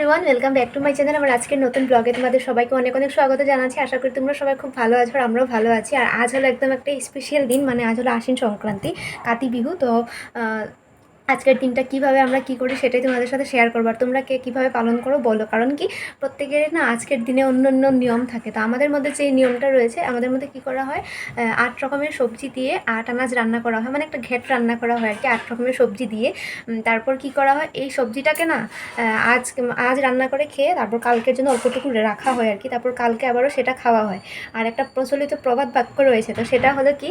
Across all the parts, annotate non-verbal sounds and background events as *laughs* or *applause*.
Everyone welcome back to my channel আমার আজকের নতুন ব্লগে তোমাদের সবাইকে অনেক অনেক স্বাগত জানাচ্ছি। আশা করি তোমরা সবাই খুব ভালো আছো আর আমরাও ভালো আছি। আর আজ হলো একদম একটা স্পেশাল দিন মানে আজ হলো আশ্বিন সংক্রান্তি, কাতি বিহু। তো আজকের দিনটা কীভাবে আমরা কি করি সেটাই তোমাদের সাথে শেয়ার করব আর তোমরা কে কীভাবে পালন করো বলো। কারণ কি প্রত্যেকের না আজকের দিনে অন্য অন্য নিয়ম থাকে। তো আমাদের মধ্যে যে নিয়মটা রয়েছে, আমাদের মধ্যে কি করা হয়? আট রকমের সবজি দিয়ে আট আনাজ রান্না করা হয়। মানে একটা ঘেট রান্না করা হয় আর কি আট রকমের সবজি দিয়ে। তারপর কি করা হয়? এই সবজিটাকে না আজ আজ রান্না করে খেয়ে তারপর কালকের জন্য অল্পটুকু রাখা হয় আর কি তারপর কালকে আবারও সেটা খাওয়া হয়। আর একটা প্রচলিত প্রবাদ বাক্য রয়েছে। তো সেটা হলো কি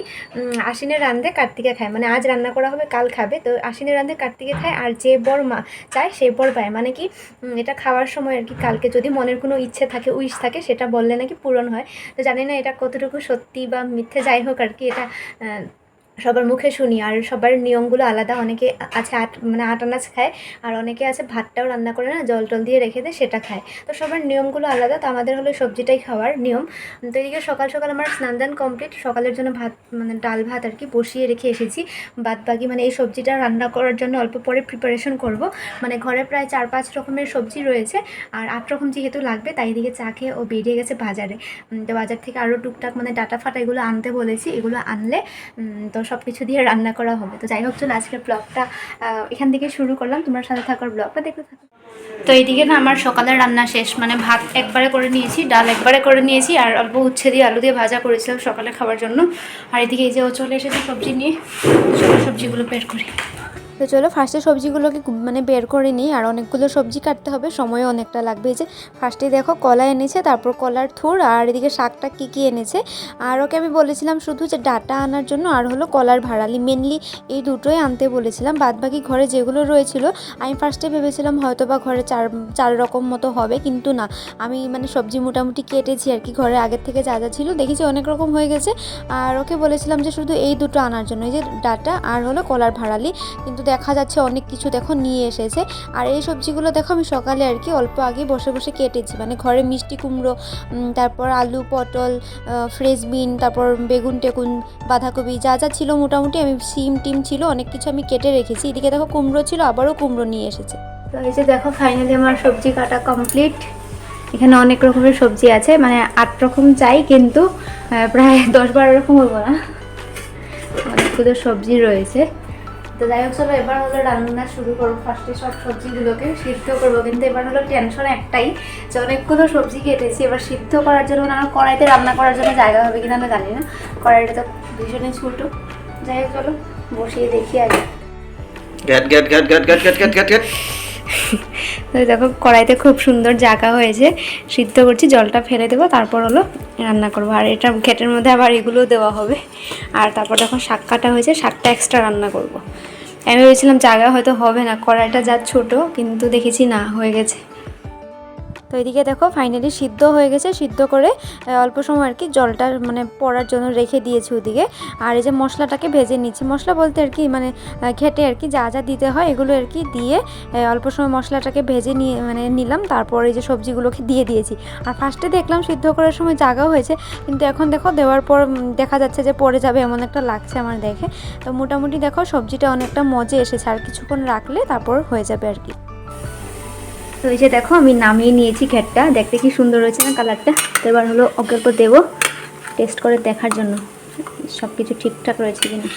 আশ্বিনের রান্ধে কার্তিকে খায়। মানে আজ রান্না করা হবে, কাল খাবে। তো আশ্বিনের রান্ধে কার্তিকে খায় আর যে বর মা চায় সে বর পায়। মানে কি এটা খাওয়ার সময় আর কি কালকে যদি মনের কোনো ইচ্ছে থাকে, উইশ থাকে, সেটা বললে নাকি পূরণ হয়। তো জানি না এটা কতটুকু সত্যি বা মিথ্যে, যাই হোক আর কি, এটা সবার মুখে শুনি আর সবার নিয়মগুলো আলাদা। অনেকে আছে আট মানে আট আনাজ খায় আর অনেকে আছে ভাতটাও রান্না করে না, জল টল দিয়ে রেখে দেয়, সেটা খায়। তো সবার নিয়মগুলো আলাদা, তো আমাদের হলো সবজিটাই খাওয়ার নিয়ম। তো এদিকে সকাল সকাল আমার স্নান দান কমপ্লিট সকালের জন্য ভাত মানে ডাল ভাত আর কি বসিয়ে রেখে এসেছি। বাদ বাকি মানে এই সবজিটা রান্না করার জন্য অল্প পরে প্রিপারেশন করব। মানে ঘরে প্রায় চার, পাঁচ রকমের সবজি রয়েছে আর আট রকম যেহেতু লাগবে, তাই এদিকে চা খেয়ে ও বেরিয়ে গেছে বাজারে। তো বাজার থেকে আরও টুকটাক মানে ডাটা ফাটা এগুলো আনতে বলেছি, এগুলো আনলে তো সব কিছু দিয়ে রান্না করা হবে। তো যাই হোক, চলো আজকের ব্লগটা এখান থেকে শুরু করলাম। তোমার সাথে থাকার ব্লগটা দেখতে থাকো। তো এইদিকে না আমার সকালের রান্না শেষ। মানে ভাত একবারে করে নিয়েছি, ডাল একবারে করে নিয়েছি, আর অল্প উচ্ছে দিয়ে আলু দিয়ে ভাজা করেছিলাম সকালে খাওয়ার জন্য। আর এদিকে এই যে ও চলে এসেছে সবজি নিয়ে। সবজিগুলো বের করি। তো চলো ফার্স্টে সবজিগুলোকে মানে বের করে নিই, আর অনেকগুলো সবজি কাটতে হবে সময়ও অনেকটা লাগবে। যে ফার্স্টে দেখো কলা এনেছে, তারপর কলার থুর, আর এদিকে শাকটা কী কী এনেছে। আর ওকে আমি বলেছিলাম শুধু যে ডাটা আনার জন্য, আর হলো কলার ভাড়ালি। মেনলি এই দুটোই আনতে বলেছিলাম। বাদ বাকি ঘরে যেগুলো রয়েছিল, আমি ফার্স্টে ভেবেছিলাম হয়তো বা ঘরে চার চার রকম মতো হবে, কিন্তু না। আমি মানে সবজি মোটামুটি কেটেছি আর কি, ঘরে আগের থেকে যা যা ছিল। দেখেছি অনেক রকম হয়ে গেছে। আর ওকে বলেছিলাম যে শুধু এই দুটো আনার জন্য, এই যে ডাটা আর হলো কলার ভাড়ালি। কিন্তু দেখা যাচ্ছে, অনেক কিছু দেখো নিয়ে এসেছে। আর এই সবজিগুলো দেখো আমি সকালে আর কি অল্প আগে বসে বসে কেটেছি। মানে ঘরে মিষ্টি কুমড়ো তারপর আলু, পটল ফ্রেশ বিন তারপর বেগুন টেগুন, বাঁধাকপি, যা যা ছিল মোটামুটি আমি সিম টিম ছিল, অনেক কিছু আমি কেটে রেখেছি। এদিকে দেখো কুমড়ো ছিল, আবারও কুমড়ো নিয়ে এসেছে। তো এই যে দেখো ফাইনালি আমার সবজি কাটা কমপ্লিট এখানে অনেক রকমের সবজি আছে মানে আট রকম চাই, কিন্তু প্রায় দশ বারো রকম হব না। অনেকগুলো সবজি রয়েছে। তো যাই হোক, চলো, এবার হলো রান্না শুরু করব ফার্স্টে সব সবজিগুলোকে সিদ্ধ করব, কিন্তু এবার হলো টেনশন একটাই যে অনেকগুলো সবজি কেটেছি। এবার সিদ্ধ করার জন্য না, কড়াইতে রান্না করার জন্য জায়গা হবে কিনা আমি জানি না। কড়াইটা তো ভীষণই ছোটো। যাই হোক, চলো, বসিয়ে দেখি আগে। গ্যাট গ্যাট গ্যাট গ্যাট গ্যাট গ্যাট গ্যাট গ্যাট *laughs* দেখো, কড়াইতে খুব সুন্দর জাগা হয়েছে। সিদ্ধ করছি, জলটা ফেলে দেবো, তারপর হলো রান্না করব। আর এটা ঘেটের মধ্যে আবার এগুলো দেওয়া হবে। আর তারপর যখন শাক কাটা হয়েছে, শাকটা এক্সট্রা রান্না করব। আমি ভেবেছিলাম জায়গা হয়তো হবে না, কড়াইটা যা ছোট, কিন্তু দেখেছি না, হয়ে গেছে। তো এদিকে দেখো ফাইনালি সিদ্ধ হয়ে গেছে, সিদ্ধ করে অল্প সময় আর কি জলটা মানে পড়ার জন্য রেখে দিয়েছি ওদিকে। আর এই যে মশলাটাকে ভেজে নিচ্ছি, মশলা বলতে আর কি মানে ঘেটে আর কি যা যা দিতে হয় এগুলো আর কি দিয়ে অল্প সময় মশলাটাকে ভেজে নিয়ে মানে নিলাম, তারপর এই যে সবজিগুলোকে দিয়ে দিয়েছি। আর ফার্স্টে দেখলাম সিদ্ধ করার সময় জায়গা হয়েছে, কিন্তু এখন দেখো দেওয়ার পর দেখা যাচ্ছে যে পড়ে যাবে এমন একটা লাগছে আমার দেখে। তো মোটামুটি দেখো সবজিটা অনেকটা মজে এসেছে, আর কিছুক্ষণ রাখলে তারপর হয়ে যাবে আর কি। তো এই যে দেখো, আমি নামিয়ে নিয়েছি ঘেরটা দেখতে কি সুন্দর হয়েছে না কালারটা? তো এবার হলো ওকে ওকে দেবো টেস্ট করে দেখার জন্য। সব কিছু ঠিকঠাক রয়েছে কিনা?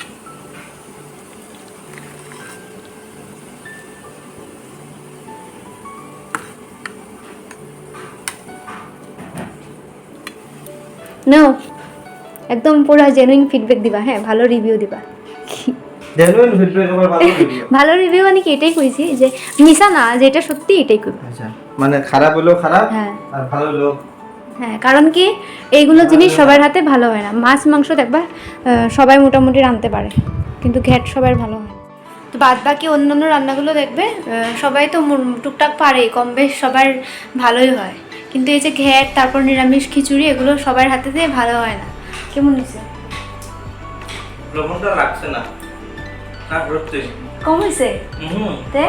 নাও, একদম পুরো জেনুইন ফিডব্যাক দিবা হ্যাঁ ভালো রিভিউ দিবা। ভালো রিভিউ মানে কি? এটাই কইছি যে মিশা না যে এটা সত্যি এটাই কইবা আচ্ছা মানে খারাপ হলেও খারাপ হ্যাঁ। আর ভালো হলেও হ্যাঁ কারণ কি এইগুলো জিনিস সবার হাতে ভালো হয় না। মাছ মাংস দেখবা সবাই মোটামুটি রাঁধতে পারে কিন্তু ঘ্যাট সবার ভালো হয়। না। তো বাদ বাকি অন্যান্য রান্নাগুলো দেখবে সবাই তো টুকটাক পারে কম বেশ সবার ভালোই হয়। কিন্তু এই যে ঘ্যাট তারপর নিরামিষ খিচুড়ি এগুলো সবার হাতে দিয়ে ভালো হয় না। কেমন হয়েছে? লবণটা লাগছে না। না ধরতে কম হয়েছে হুম তে?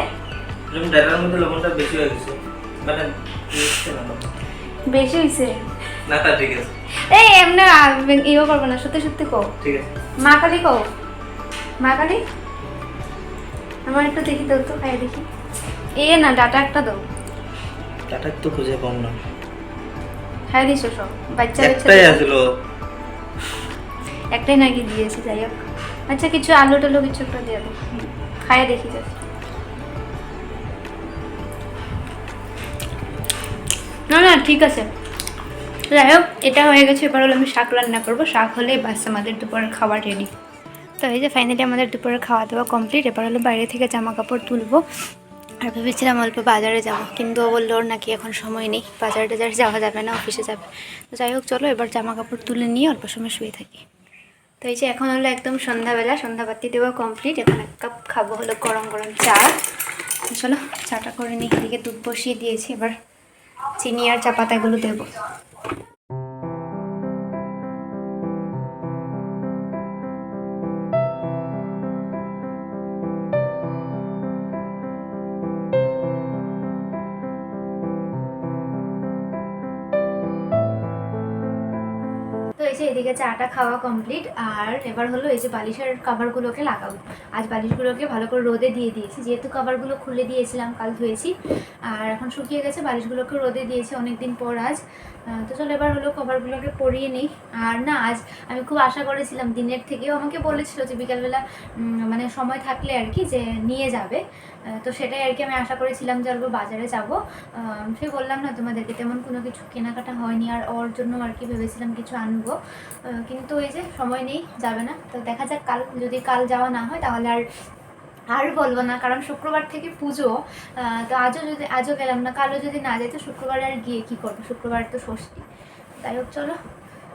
যেমন ডাটার মধ্যে লবণটা বেশি হয়ে গেছে। মানে। বেশি হয়েছে না তা ঠিক আছে। এই এমনি ইয়ে করব না সত্যি সত্যি কো ঠিক আছে। মা কালী কও? মা কালী? আমার একটু দেখি দাও তো খাই দেখি। এ না ডাটা একটা দাও। টাটার তো খুঁজে পাবো না। খাই দিছো সব বাচ্চা একটাই আসলো। একটাই নাকি দিয়েছি যাই হোক। আচ্ছা কিছু আলু টালু কিছু একটা দিয়ে দেবো খাইয়ে দেখি just। না না, ঠিক আছে। যাই হোক, এটা হয়ে গেছে, এবার হলো আমি শাক রান্না করব। শাক হলেই বাস আমাদের দুপুরের খাবার রেডি তো এই যে ফাইনালি আমাদের দুপুরের খাওয়া দাওয়া কমপ্লিট এবার হলো বাইরে থেকে জামা কাপড় তুলবো। আর ভেবেছিলাম অল্প বাজারে যাব, কিন্তু ও বলল ওর নাকি এখন সময় নেই। বাজারে টাজারে যাওয়া যাবে না, অফিসে যাবে। যাই হোক, চলো এবার জামা কাপড় তুলে নিয়ে অল্প সময় শুয়ে থাকি। তো এই যে এখন হলো একদম সন্ধ্যাবেলা, সন্ধ্যাবাতি দেওয়া কমপ্লিট এখন এক কাপ খাব হলো গরম গরম চা। চলো, চাটা করে নিই। এদিকে দুধ বসিয়ে দিয়েছি, এবার চিনি আর চা পাতাগুলো দেবো। যে এদিকে চাটা খাওয়া কমপ্লিট আর এবার হলো এই যে বালিশের কাভারগুলোকে লাগাবো। আজ বালিশগুলোকে ভালো করে রোদে দিয়ে দিয়েছি, যেহেতু কাভারগুলো খুলে দিয়েছিলাম, কাল ধুয়েছি। আর এখন শুকিয়ে গেছে বালিশগুলোকে রোদে দিয়েছি অনেকদিন পর আজ। তো চলো এবার হলো কভারগুলোকে পরিয়ে নিই। আর না, আজ আমি খুব আশা করেছিলাম, দিনের থেকেও আমাকে বলেছিল যে বিকালবেলা মানে সময় থাকলে আর কি যে নিয়ে যাবে। তো সেটাই আর কি আমি আশা করেছিলাম যে অল্প বাজারে যাব। সে বললাম না তোমাদেরকে, তেমন কোনো কিছু কেনাকাটা হয়নি, আর ওর জন্য আর কি ভেবেছিলাম কিছু আনব। কিন্তু এই যে সময় নেই, যাবে না। তো দেখা যাক কাল, যদি কাল যাওয়া না হয়, তাহলে আর আর বলব না, কারণ শুক্রবার থেকে পুজো তো আজও যদি, আজও গেলাম না, কালও যদি না যাই, তো শুক্রবার আর গিয়ে কি করব? শুক্রবার তো ষষ্ঠী। তাই হোক, চলো।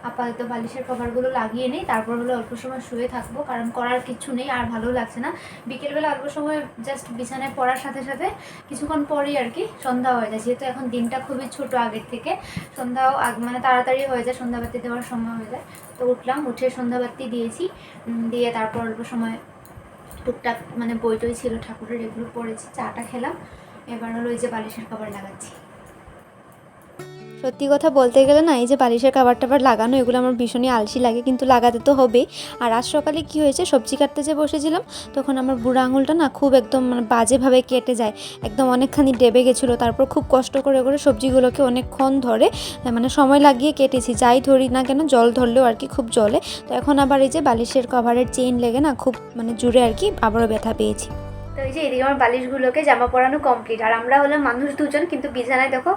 আপাতত বালিশের কভারগুলো লাগিয়ে নিই, তারপর হলো অল্প সময় শুয়ে থাকব, কারণ করার কিছু নেই, আর ভালো লাগছে না। বিকেলবেলা অল্প সময় জাস্ট বিছানায় পড়ার সাথে সাথে কিছুক্ষণ পরেই আর কি সন্ধ্যা হয়ে যায়, যেহেতু এখন দিনটা খুবই ছোট আগের থেকে। সন্ধ্যাও মানে তাড়াতাড়ি হয়ে যায় সন্ধ্যাবাতি দেওয়ার সময় হয়ে যায়। তো উঠলাম, উঠে সন্ধ্যাবাতি দিয়েছি দিয়ে তারপর অল্প সময় টুকটাক মানে বই টই ছিল, ঠাকুরের এগুলো পড়েছি, চাটা খেলাম। এবার হলো ওই যে বালিশের কভার লাগাচ্ছি। সত্যি কথা বলতে গেলে না, এই যে বালিশের কাবার টাবার লাগানো, এগুলো আমার ভীষণই আলসি লাগে, কিন্তু লাগাতে তো হবেই। আর আজ সকালে কি হয়েছে, সবজি কাটতে যে বসেছিলাম, তখন আমার বুড়ো আঙুলটা না খুব একদম মানে বাজেভাবে কেটে যায়, একদম অনেকখানি ডেবে গেছিল, তারপর খুব কষ্ট করে করে সবজিগুলোকে অনেকক্ষণ ধরে মানে সময় লাগিয়ে কেটেছি, যাই ধরি না কেন, জল ধরলেও আর কি খুব জলে। তো এখন আবার এই যে বালিশের কভারের চেইন লেগে না খুব মানে জুড়ে আর কি আবারও ব্যথা পেয়েছি। তো এই যে এদিকে আমার বালিশগুলোকে জামা পরানো কমপ্লিট আর আমরা হলাম মানুষ দুজন, কিন্তু বিছানায় দেখো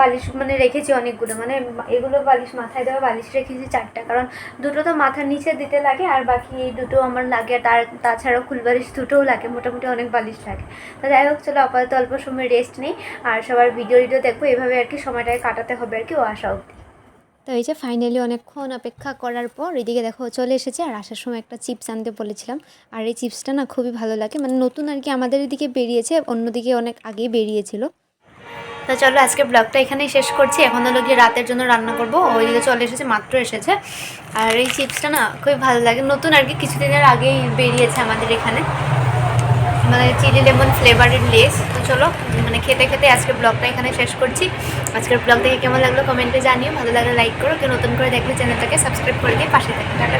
বালিশ মানে রেখেছি অনেকগুলো। মানে এগুলো বালিশ, মাথায় দেওয়া বালিশ রেখেছি চারটা। কারণ দুটো তো মাথার নিচে দিতে লাগে, আর বাকি এই দুটো আমার লাগে। তার, তাছাড়াও ফুলবালিশ দুটোও লাগে, মোটামুটি অনেক বালিশ লাগে। তো যাই হোক, চলো আপাতত অল্প সময় রেস্ট নেই। আর সবার ভিডিও টিডিও দেখব। এভাবে আর কি সময়টাকে কাটাতে হবে আর কি, ও আসা অবধি। তো এই যে ফাইনালি অনেকক্ষণ অপেক্ষা করার পর এদিকে দেখো চলে এসেছে আর আসার সময় একটা চিপস আনতে বলেছিলাম। আর এই চিপসটা না খুবই ভালো লাগে মানে নতুন আর কি আমাদের এদিকে বেরিয়েছে, অন্যদিকে অনেক আগেই বেরিয়েছিল। তো চলো আজকে ব্লগটা এখানেই শেষ করছি। এখন হলো গিয়ে রাতের জন্য রান্না করব। ওইদিকে চলে এসেছে, মাত্র এসেছে। আর এই চিপসটা না খুবই ভালো লাগে। নতুন আর কি কিছুদিনের আগেই বেরিয়েছে আমাদের এখানে। মানে চিলি লেমন ফ্লেভারের লেস। তো চলো মানে খেতে খেতে আজকের ব্লগটা এখানে শেষ করছি। আজকের ব্লগ দেখে কেমন লাগল কমেন্টে জানিও। ভালো লাগলে লাইক করো। কেউ নতুন করে দেখলে চ্যানেলটাকে সাবস্ক্রাইব করে দিয়ে পাশে থাকে। টাটা